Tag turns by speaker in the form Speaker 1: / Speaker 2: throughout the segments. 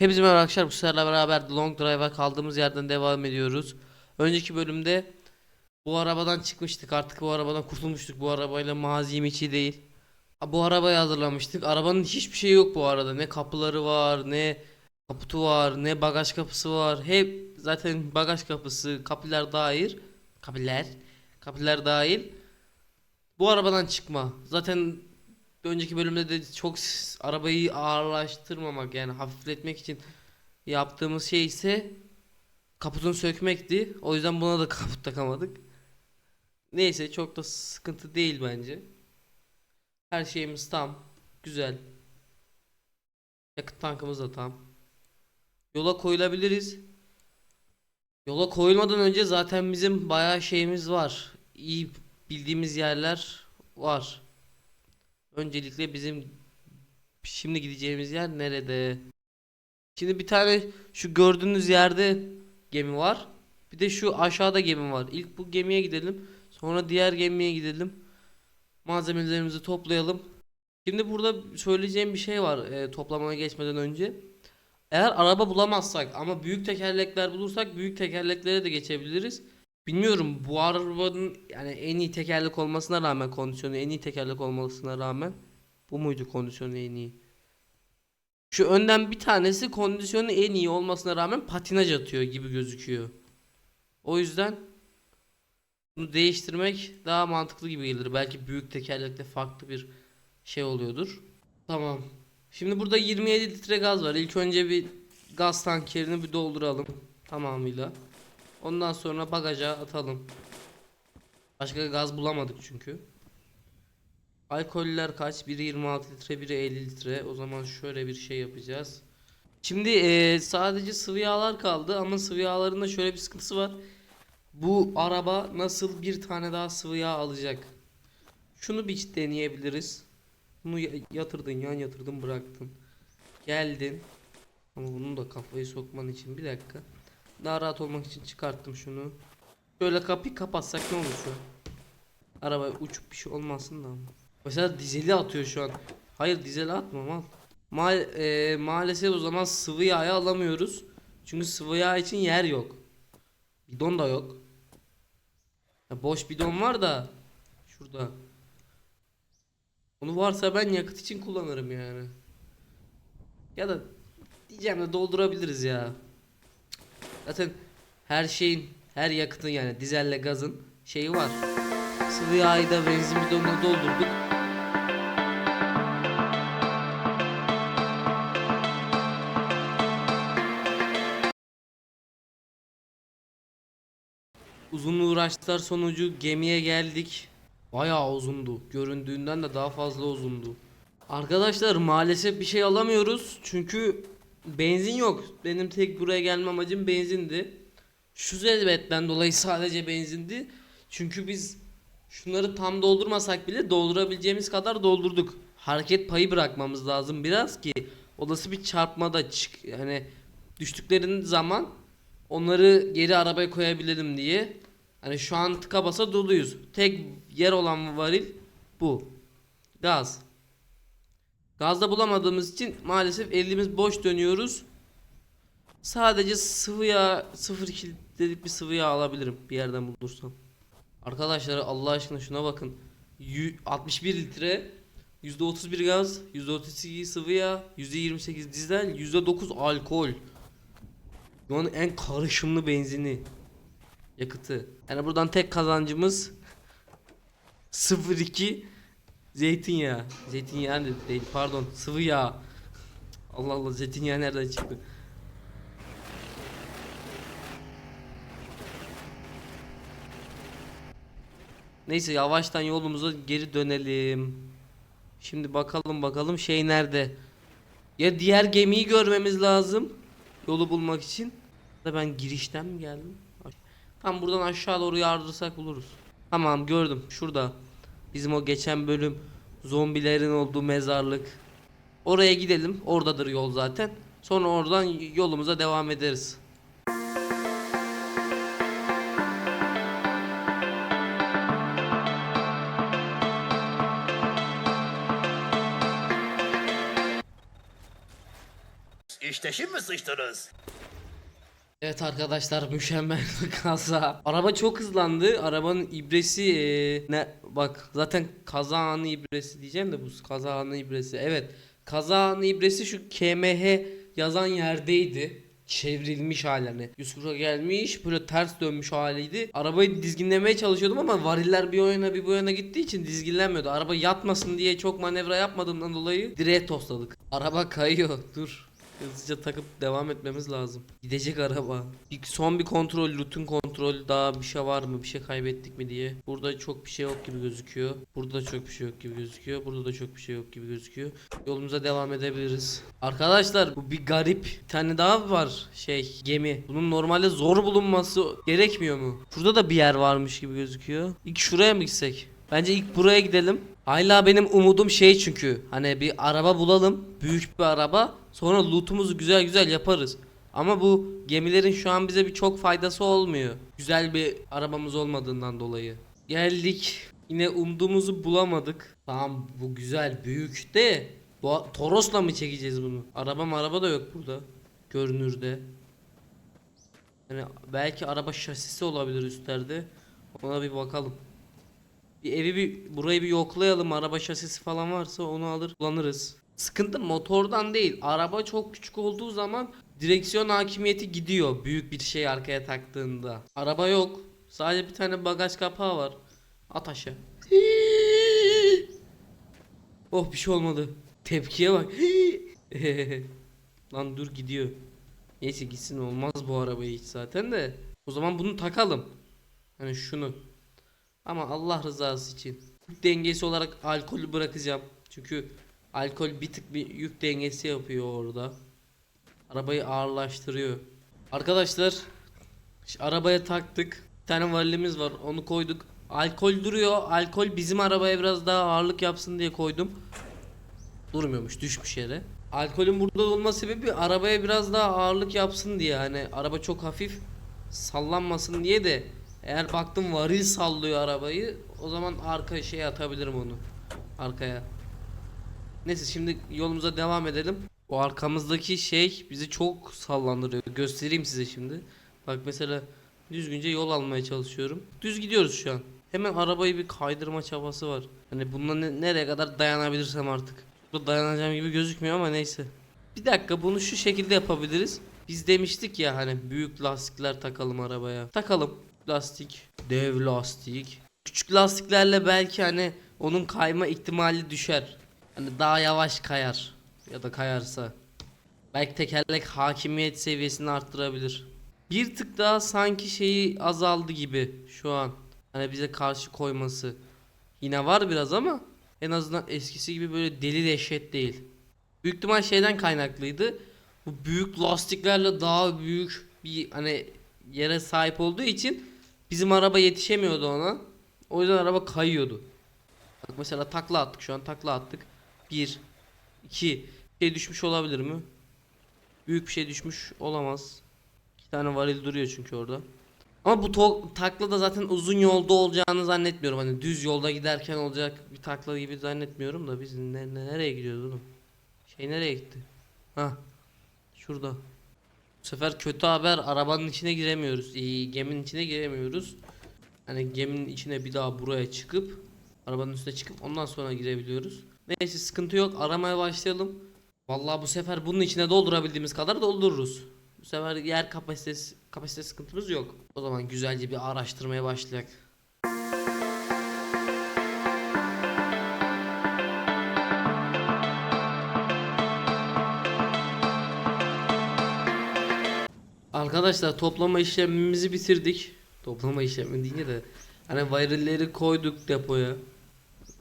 Speaker 1: Hepinize merhaba arkadaşlar. Bu seferle beraber Long Drive'a kaldığımız yerden devam ediyoruz. Önceki bölümde bu arabadan çıkmıştık. Artık bu arabadan kurtulmuştuk. Bu arabayla mazim içi değil. Bu arabayı hazırlamıştık. Arabanın hiçbir şeyi yok bu arada. Ne kapıları var, ne kaputu var, ne bagaj kapısı var. Hep zaten bagaj kapısı, kapılar dahil. Kapılar. Kapılar dahil. Bu arabadan çıkma. Zaten önceki bölümde de çok arabayı ağırlaştırmamak yani hafifletmek için yaptığımız şey ise kaputunu sökmekti. O yüzden buna da kaput takamadık. Neyse çok da sıkıntı değil bence. Her şeyimiz tam. Güzel. Yakıt tankımız da tam. Yola koyulabiliriz. Yola koyulmadan önce zaten bizim bayağı şeyimiz var. İyi bildiğimiz yerler var. Öncelikle bizim şimdi gideceğimiz yer nerede? Şimdi bir tane şu gördüğünüz yerde gemi var. Bir de şu aşağıda gemi var. İlk bu gemiye gidelim. Sonra diğer gemiye gidelim. Malzemelerimizi toplayalım. Şimdi burada söyleyeceğim bir şey var e, toplamaya geçmeden önce. Eğer araba bulamazsak ama büyük tekerlekler bulursak büyük tekerleklere de geçebiliriz. Bilmiyorum bu arabanın yani en iyi tekerlek olmasına rağmen kondisyonu en iyi tekerlek olmasına rağmen bu muydu kondisyonu en iyi? Şu önden bir tanesi kondisyonu en iyi olmasına rağmen patinaj atıyor gibi gözüküyor. O yüzden bunu değiştirmek daha mantıklı gibi gelir. Belki büyük tekerlekte farklı bir şey oluyordur. Tamam. Şimdi burada 27 litre gaz var. İlk önce bir gaz tankerini bir dolduralım tamamıyla. Ondan sonra bagaja atalım. Başka gaz bulamadık çünkü. Alkoller kaç? Biri 26 litre, biri 50 litre. O zaman şöyle bir şey yapacağız. Şimdi eee, sadece sıvı yağlar kaldı ama sıvı yağların da şöyle bir sıkıntısı var. Bu araba nasıl bir tane daha sıvı yağ alacak? Şunu bir deneyebiliriz. Bunu ya- yatırdın, yan yatırdın, bıraktın. Geldin. Ama bunun da kafayı sokman için bir dakika. Daha rahat olmak için çıkarttım şunu. Şöyle kapıyı kapatsak ne olur şu an? Araba uçup bir şey olmasın da ama. Mesela dizeli atıyor şu an. Hayır dizeli atma mal. Ma e, maalesef o zaman sıvı yağı alamıyoruz. Çünkü sıvı yağ için yer yok. Bidon da yok. Ya boş bidon var da şurada. Onu varsa ben yakıt için kullanırım yani. Ya da diyeceğim de doldurabiliriz ya. Zaten her şeyin, her yakıtın yani dizelle gazın şeyi var. Sıvı yağı benzin bidonuna doldurduk. Uzun uğraşlar sonucu gemiye geldik. Bayağı uzundu. Göründüğünden de daha fazla uzundu. Arkadaşlar maalesef bir şey alamıyoruz. Çünkü benzin yok. Benim tek buraya gelme amacım benzindi. Şu sebepten dolayı sadece benzindi. Çünkü biz şunları tam doldurmasak bile doldurabileceğimiz kadar doldurduk. Hareket payı bırakmamız lazım biraz ki olası bir çarpmada çık yani düştüklerin zaman onları geri arabaya koyabilelim diye. Hani şu an tıka basa doluyuz. Tek yer olan varil bu. Gaz. Gazda bulamadığımız için maalesef elimiz boş dönüyoruz. Sadece sıvı yağ 0.2 litrelik bir sıvı yağ alabilirim bir yerden bulursam. Arkadaşlar Allah aşkına şuna bakın. Yü- 61 litre %31 gaz, %32 sıvı yağ, %28 dizel, %9 alkol. Dünyanın en karışımlı benzini. Yakıtı. Yani buradan tek kazancımız 02 zeytinyağı. Zeytinyağı de değil pardon sıvı yağ. Allah Allah zeytinyağı nereden çıktı? Neyse yavaştan yolumuza geri dönelim. Şimdi bakalım bakalım şey nerede? Ya diğer gemiyi görmemiz lazım. Yolu bulmak için. Da ben girişten mi geldim? Tam buradan aşağı doğru yardırsak buluruz. Tamam gördüm şurada. Bizim o geçen bölüm zombilerin olduğu mezarlık. Oraya gidelim. Oradadır yol zaten. Sonra oradan yolumuza devam ederiz.
Speaker 2: işte şimdi sıçtınız.
Speaker 1: Evet arkadaşlar mükemmel kaza. Araba çok hızlandı. Arabanın ibresi eee, ne bak zaten kaza anı ibresi diyeceğim de bu kaza anı ibresi. Evet. Kaza anı ibresi şu KMH yazan yerdeydi. Çevrilmiş halini. 140'a gelmiş böyle ters dönmüş haliydi. Arabayı dizginlemeye çalışıyordum ama variller bir o yana bir bu yana gittiği için dizginlenmiyordu. Araba yatmasın diye çok manevra yapmadığımdan dolayı direğe tosladık. Araba kayıyor. Dur. Hızlıca takıp devam etmemiz lazım. Gidecek araba. Bir, son bir kontrol, rutin kontrol daha bir şey var mı, bir şey kaybettik mi diye. Burada çok bir şey yok gibi gözüküyor. Burada da çok bir şey yok gibi gözüküyor. Burada da çok bir şey yok gibi gözüküyor. Yolumuza devam edebiliriz. Arkadaşlar bu bir garip. Bir tane daha var şey gemi. Bunun normalde zor bulunması gerekmiyor mu? Şurada da bir yer varmış gibi gözüküyor. İlk şuraya mı gitsek? Bence ilk buraya gidelim. Hala benim umudum şey çünkü hani bir araba bulalım. Büyük bir araba. Sonra lootumuzu güzel güzel yaparız. Ama bu gemilerin şu an bize bir çok faydası olmuyor. Güzel bir arabamız olmadığından dolayı. Geldik. Yine umduğumuzu bulamadık. Tamam bu güzel büyük de bu Toros'la mı çekeceğiz bunu? Araba araba da yok burada. Görünürde. Yani belki araba şasisi olabilir üstlerde. Ona bir bakalım. Bir evi bir burayı bir yoklayalım. Araba şasisi falan varsa onu alır kullanırız. Sıkıntı motordan değil. Araba çok küçük olduğu zaman direksiyon hakimiyeti gidiyor. Büyük bir şey arkaya taktığında. Araba yok. Sadece bir tane bagaj kapağı var. At aşağı. oh bir şey olmadı. Tepkiye bak. Lan dur gidiyor. Neyse gitsin olmaz bu arabayı hiç zaten de. O zaman bunu takalım. Hani şunu. Ama Allah rızası için. Dengesi olarak alkolü bırakacağım. Çünkü alkol bir tık bir yük dengesi yapıyor orada. Arabayı ağırlaştırıyor. Arkadaşlar arabaya taktık. Bir tane varilimiz var. Onu koyduk. Alkol duruyor. Alkol bizim arabaya biraz daha ağırlık yapsın diye koydum. Durmuyormuş, düşmüş yere. Alkolün burada olma sebebi arabaya biraz daha ağırlık yapsın diye. Hani araba çok hafif sallanmasın diye de eğer baktım varil sallıyor arabayı o zaman arka şeye atabilirim onu. Arkaya. Neyse şimdi yolumuza devam edelim. O arkamızdaki şey bizi çok sallandırıyor. Göstereyim size şimdi. Bak mesela düzgünce yol almaya çalışıyorum. Düz gidiyoruz şu an. Hemen arabayı bir kaydırma çabası var. Hani bununla ne- nereye kadar dayanabilirsem artık. Burada dayanacağım gibi gözükmüyor ama neyse. Bir dakika bunu şu şekilde yapabiliriz. Biz demiştik ya hani büyük lastikler takalım arabaya. Takalım lastik, dev lastik. Küçük lastiklerle belki hani onun kayma ihtimali düşer. Hani daha yavaş kayar ya da kayarsa. Belki tekerlek hakimiyet seviyesini arttırabilir. Bir tık daha sanki şeyi azaldı gibi şu an. Hani bize karşı koyması. Yine var biraz ama en azından eskisi gibi böyle deli dehşet değil. Büyük ihtimal şeyden kaynaklıydı. Bu büyük lastiklerle daha büyük bir hani yere sahip olduğu için bizim araba yetişemiyordu ona. O yüzden araba kayıyordu. Bak mesela takla attık şu an takla attık. 1 2 şey düşmüş olabilir mi? Büyük bir şey düşmüş olamaz. İki tane varil duruyor çünkü orada. Ama bu takla da zaten uzun yolda olacağını zannetmiyorum. Hani düz yolda giderken olacak bir takla gibi zannetmiyorum da biz ne- ne- nereye gidiyoruz oğlum? Şey nereye gitti? Ha. Şurada. Bu sefer kötü haber arabanın içine giremiyoruz. İyi, geminin içine giremiyoruz. Hani geminin içine bir daha buraya çıkıp arabanın üstüne çıkıp ondan sonra girebiliyoruz. Neyse sıkıntı yok. Aramaya başlayalım. Vallahi bu sefer bunun içine doldurabildiğimiz kadar doldururuz. Bu sefer yer kapasitesi kapasite sıkıntımız yok. O zaman güzelce bir araştırmaya başlayak. Arkadaşlar toplama işlemimizi bitirdik. Toplama işlemi deyince de hani varilleri koyduk depoya.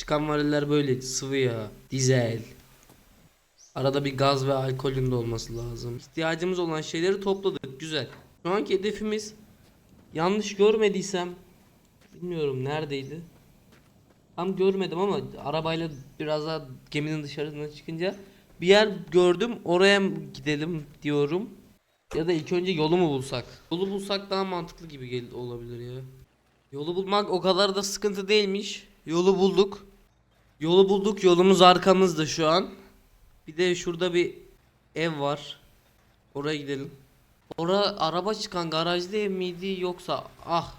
Speaker 1: Çıkan variller böyle sıvı yağ, dizel. Arada bir gaz ve alkolün de olması lazım. İhtiyacımız olan şeyleri topladık. Güzel. Şu anki hedefimiz yanlış görmediysem bilmiyorum neredeydi. Tam görmedim ama arabayla biraz daha geminin dışarısına çıkınca bir yer gördüm. Oraya gidelim diyorum. Ya da ilk önce yolu mu bulsak? Yolu bulsak daha mantıklı gibi gel olabilir ya. Yolu bulmak o kadar da sıkıntı değilmiş. Yolu bulduk. Yolu bulduk. Yolumuz arkamızda şu an. Bir de şurada bir ev var. Oraya gidelim. Ora araba çıkan garajlı ev miydi yoksa ah.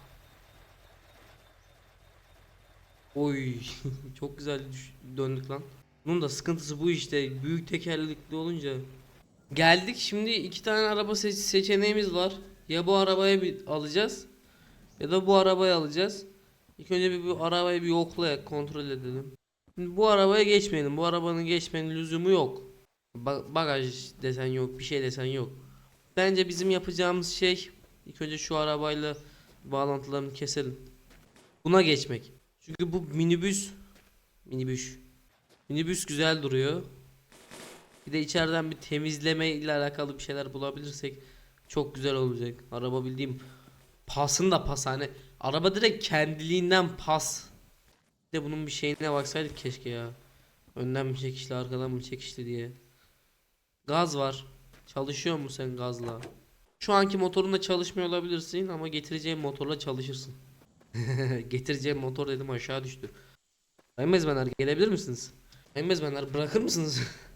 Speaker 1: Oy çok güzel döndük lan. Bunun da sıkıntısı bu işte büyük tekerlekli olunca. Geldik şimdi iki tane araba seç- seçeneğimiz var. Ya bu arabaya bir alacağız ya da bu arabayı alacağız. İlk önce bir bu arabayı bir yoklayak kontrol edelim. Bu arabaya geçmeyelim. Bu arabanın geçmenin lüzumu yok. Ba- bagaj desen yok, bir şey desen yok. Bence bizim yapacağımız şey ilk önce şu arabayla bağlantılarını keselim. Buna geçmek. Çünkü bu minibüs minibüs minibüs güzel duruyor. Bir de içeriden bir temizleme ile alakalı bir şeyler bulabilirsek çok güzel olacak. Araba bildiğim pasın da pas hani araba direkt kendiliğinden pas. De bunun bir şeyine baksaydık keşke ya. Önden mi çekişli arkadan mı çekişli diye. Gaz var. Çalışıyor mu sen gazla? Şu anki motorunda çalışmıyor olabilirsin ama getireceğim motorla çalışırsın. getireceğim motor dedim aşağı düştü. Sayın mezmenler gelebilir misiniz? Sayın mezmenler bırakır mısınız?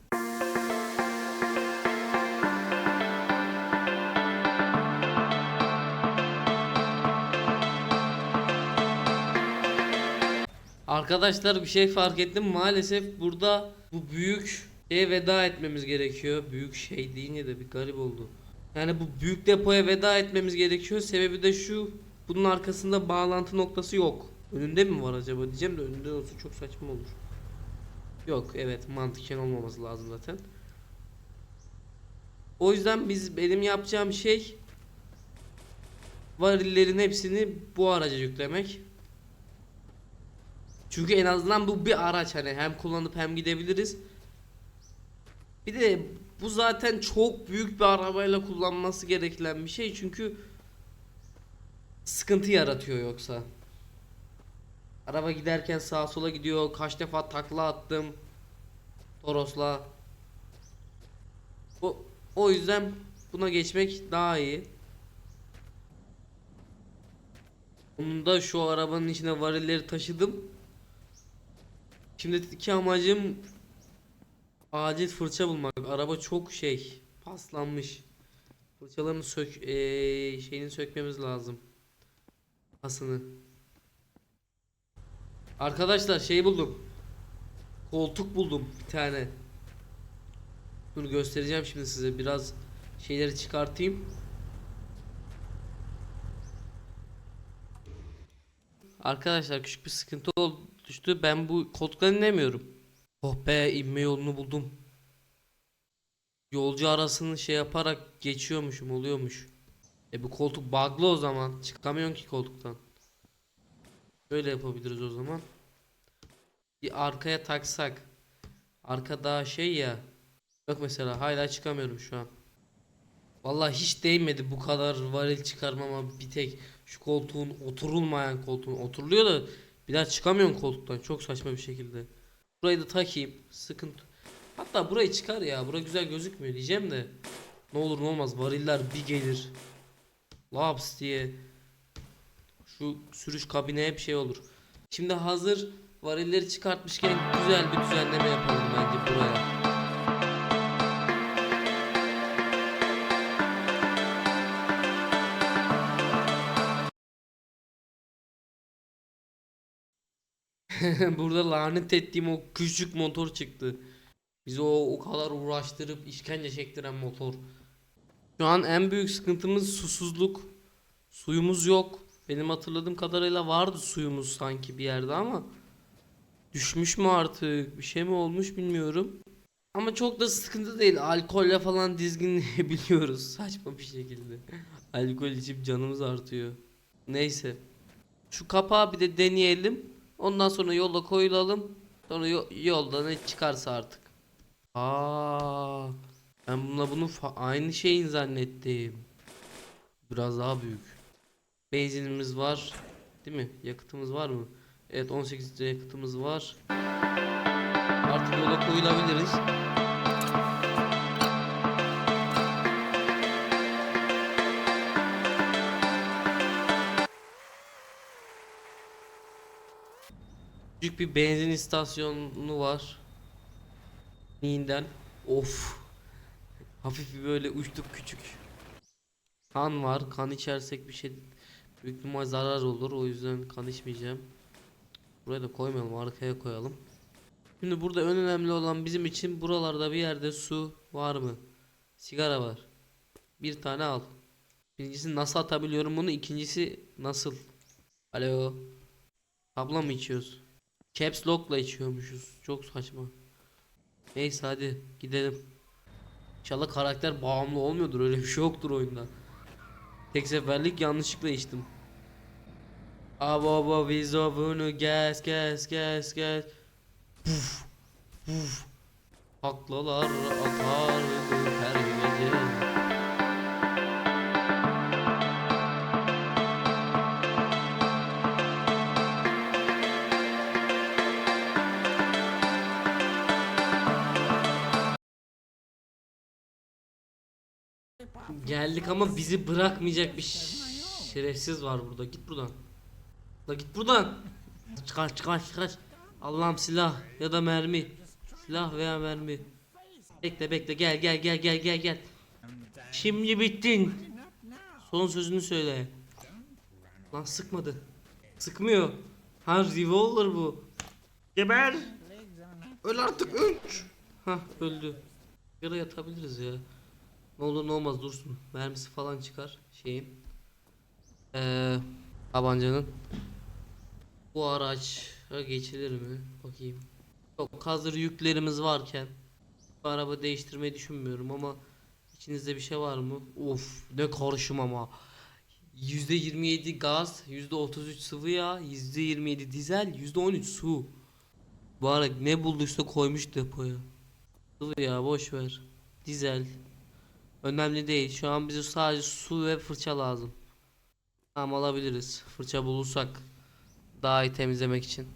Speaker 1: Arkadaşlar bir şey fark ettim maalesef burada bu büyük şeye veda etmemiz gerekiyor. Büyük şey deyince de bir garip oldu. Yani bu büyük depoya veda etmemiz gerekiyor. Sebebi de şu. Bunun arkasında bağlantı noktası yok. Önünde mi var acaba diyeceğim de önünde olsa çok saçma olur. Yok evet mantıken olmaması lazım zaten. O yüzden biz benim yapacağım şey varillerin hepsini bu araca yüklemek. Çünkü en azından bu bir araç hani hem kullanıp hem gidebiliriz. Bir de bu zaten çok büyük bir arabayla kullanması gereken bir şey çünkü sıkıntı yaratıyor yoksa. Araba giderken sağa sola gidiyor. Kaç defa takla attım. Toros'la. O, o yüzden buna geçmek daha iyi. Onun da şu arabanın içine varilleri taşıdım. Şimdiki amacım acil fırça bulmak. Araba çok şey paslanmış. Fırçalarını sök eee, şeyini sökmemiz lazım. Pasını. Arkadaşlar şey buldum. Koltuk buldum bir tane. Dur göstereceğim şimdi size biraz şeyleri çıkartayım. Arkadaşlar küçük bir sıkıntı oluştu. Ben bu koltukları inemiyorum. Oh be inme yolunu buldum. Yolcu arasını şey yaparak geçiyormuşum oluyormuş. E bu koltuk bug'lı o zaman. Çıkamıyorsun ki koltuktan. Böyle yapabiliriz o zaman. Bir arkaya taksak. Arka daha şey ya. Yok mesela hala çıkamıyorum şu an. Vallahi hiç değmedi bu kadar varil çıkarmama bir tek şu koltuğun oturulmayan koltuğun oturuluyor da bir daha çıkamıyorum koltuktan çok saçma bir şekilde. Burayı da takayım sıkıntı. Hatta burayı çıkar ya bura güzel gözükmüyor diyeceğim de ne olur ne olmaz variller bir gelir. Laps diye şu sürüş kabine hep şey olur. Şimdi hazır varilleri çıkartmışken güzel bir düzenleme yapalım bence buraya. Burada lanet ettiğim o küçük motor çıktı. Bizi o o kadar uğraştırıp işkence çektiren motor. Şu an en büyük sıkıntımız susuzluk. Suyumuz yok. Benim hatırladığım kadarıyla vardı suyumuz sanki bir yerde ama düşmüş mü artık bir şey mi olmuş bilmiyorum. Ama çok da sıkıntı değil. Alkolle falan dizginleyebiliyoruz saçma bir şekilde. Alkol içip canımız artıyor. Neyse. Şu kapağı bir de deneyelim. Ondan sonra yola koyulalım. Sonra yo- yolda ne çıkarsa artık. Aa, ben bununla bunu aynı şeyin zannettim. Biraz daha büyük. Benzinimiz var. Değil mi? Yakıtımız var mı? Evet 18 litre yakıtımız var. Artık yola koyulabiliriz. Bir benzin istasyonu var. Niğden. Of. Hafif bir böyle uçtuk küçük. Kan var. Kan içersek bir şey büyük ihtimal zarar olur. O yüzden kan içmeyeceğim. Buraya da koymayalım. Arkaya koyalım. Şimdi burada en önemli olan bizim için buralarda bir yerde su var mı? Sigara var. Bir tane al. Birincisi nasıl atabiliyorum bunu? İkincisi nasıl? Alo. Tabla mı içiyoruz? Caps lock'la içiyormuşuz. Çok saçma. Neyse hadi gidelim. İnşallah karakter bağımlı olmuyordur. Öyle bir şey yoktur oyunda. Tek seferlik yanlışlıkla içtim. Aba aba vizo bunu gas gas gas gas. Puf puf. Haklalar atar her Geldik ama bizi bırakmayacak bir şerefsiz var burada. Git buradan. La git buradan. Çıkar çıkar çıkar. Allah'ım silah ya da mermi. Silah veya mermi. Bekle bekle gel gel gel gel gel gel. Şimdi bittin. Son sözünü söyle. Lan sıkmadı. Sıkmıyor. Ha revolver bu. Geber. Öl artık öl. Hah öldü. Yara yatabiliriz ya. Ne olur ne olmaz dursun. Mermisi falan çıkar şeyin. Ee, tabancanın. Bu araça geçilir mi? Bakayım. Yok hazır yüklerimiz varken bu araba değiştirmeyi düşünmüyorum ama içinizde bir şey var mı? Of ne karışım ama. %27 gaz, %33 sıvı yağ, %27 dizel, %13 su. Bu ara ne bulduysa koymuş depoya. Sıvı yağ boş ver. Dizel, Önemli değil. Şu an bize sadece su ve fırça lazım. Tamam alabiliriz. Fırça bulursak daha iyi temizlemek için.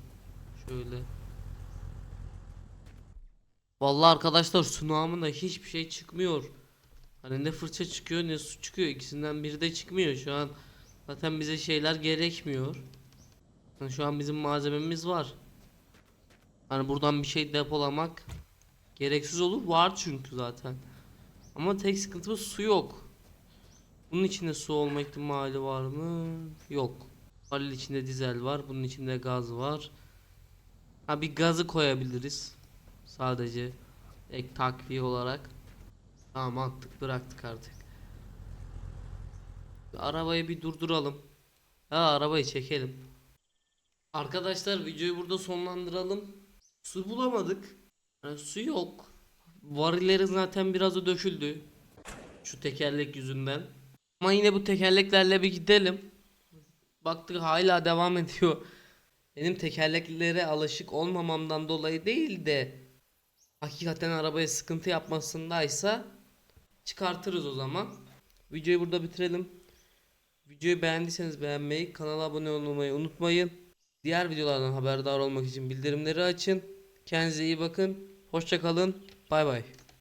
Speaker 1: Şöyle. Vallahi arkadaşlar su namında hiçbir şey çıkmıyor. Hani ne fırça çıkıyor ne su çıkıyor. İkisinden biri de çıkmıyor. Şu an zaten bize şeyler gerekmiyor. Yani şu an bizim malzememiz var. Hani buradan bir şey depolamak gereksiz olur. Var çünkü zaten. Ama tek sıkıntımız su yok. Bunun içinde su olma ihtimali var mı? Yok. Halil içinde dizel var. Bunun içinde gaz var. Ha bir gazı koyabiliriz. Sadece ek takviye olarak. Tamam attık bıraktık artık. Arabayı bir durduralım. Ha arabayı çekelim. Arkadaşlar videoyu burada sonlandıralım. Su bulamadık. Yani su yok. Varillerin zaten birazı döküldü. Şu tekerlek yüzünden. Ama yine bu tekerleklerle bir gidelim. Baktık hala devam ediyor. Benim tekerleklere alışık olmamamdan dolayı değil de hakikaten arabaya sıkıntı yapmasındaysa çıkartırız o zaman. Videoyu burada bitirelim. Videoyu beğendiyseniz beğenmeyi, kanala abone olmayı unutmayın. Diğer videolardan haberdar olmak için bildirimleri açın. Kendinize iyi bakın. Hoşça kalın. Bay bay.